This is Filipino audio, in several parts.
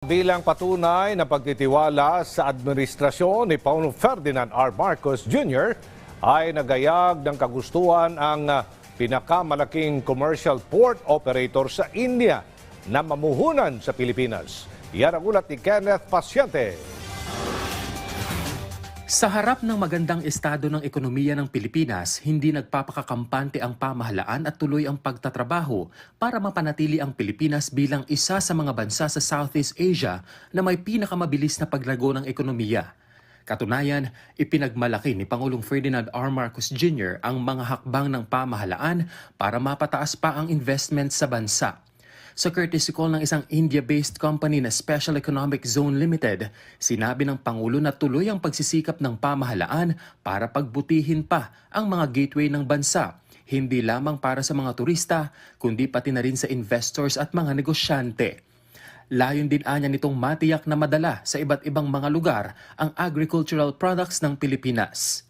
Bilang patunay na pagtitiwala sa administrasyon ni Paulo Ferdinand R. Marcos Jr. ay nagayag ng kagustuhan ang ah, pinakamalaking commercial port operator sa India na mamuhunan sa Pilipinas. Yan ang ulat ni Kenneth Pasyente. Sa harap ng magandang estado ng ekonomiya ng Pilipinas, hindi nagpapakakampante ang pamahalaan at tuloy ang pagtatrabaho para mapanatili ang Pilipinas bilang isa sa mga bansa sa Southeast Asia na may pinakamabilis na paglago ng ekonomiya. Katunayan, ipinagmalaki ni Pangulong Ferdinand R. Marcos Jr. ang mga hakbang ng pamahalaan para mapataas pa ang investment sa bansa. Sa courtesy call ng isang India-based company na Special Economic Zone Limited, sinabi ng Pangulo na tuloy ang pagsisikap ng pamahalaan para pagbutihin pa ang mga gateway ng bansa, hindi lamang para sa mga turista, kundi pati na rin sa investors at mga negosyante. Layon din anya nitong matiyak na madala sa iba't ibang mga lugar ang agricultural products ng Pilipinas.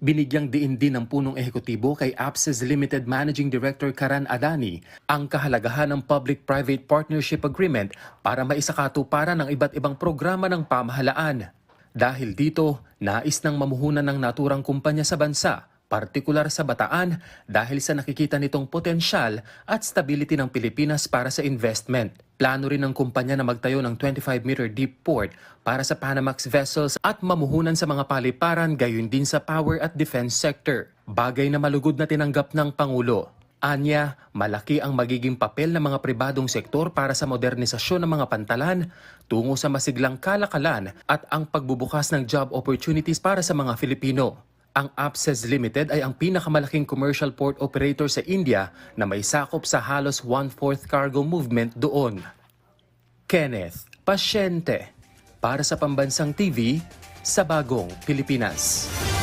Binigyang diin din ng punong ehekutibo kay APSES Limited Managing Director Karan Adani ang kahalagahan ng Public-Private Partnership Agreement para maisakatuparan ng iba't ibang programa ng pamahalaan. Dahil dito, nais ng mamuhunan ng naturang kumpanya sa bansa, partikular sa Bataan dahil sa nakikita nitong potensyal at stability ng Pilipinas para sa investment. Plano rin ng kumpanya na magtayo ng 25-meter deep port para sa Panamax vessels at mamuhunan sa mga paliparan gayon din sa power at defense sector. Bagay na malugod na tinanggap ng Pangulo. Anya, malaki ang magiging papel ng mga pribadong sektor para sa modernisasyon ng mga pantalan tungo sa masiglang kalakalan at ang pagbubukas ng job opportunities para sa mga Filipino. Ang APSES Limited ay ang pinakamalaking commercial port operator sa India na may sakop sa halos one-fourth cargo movement doon. Kenneth Pasyente para sa Pambansang TV sa Bagong Pilipinas.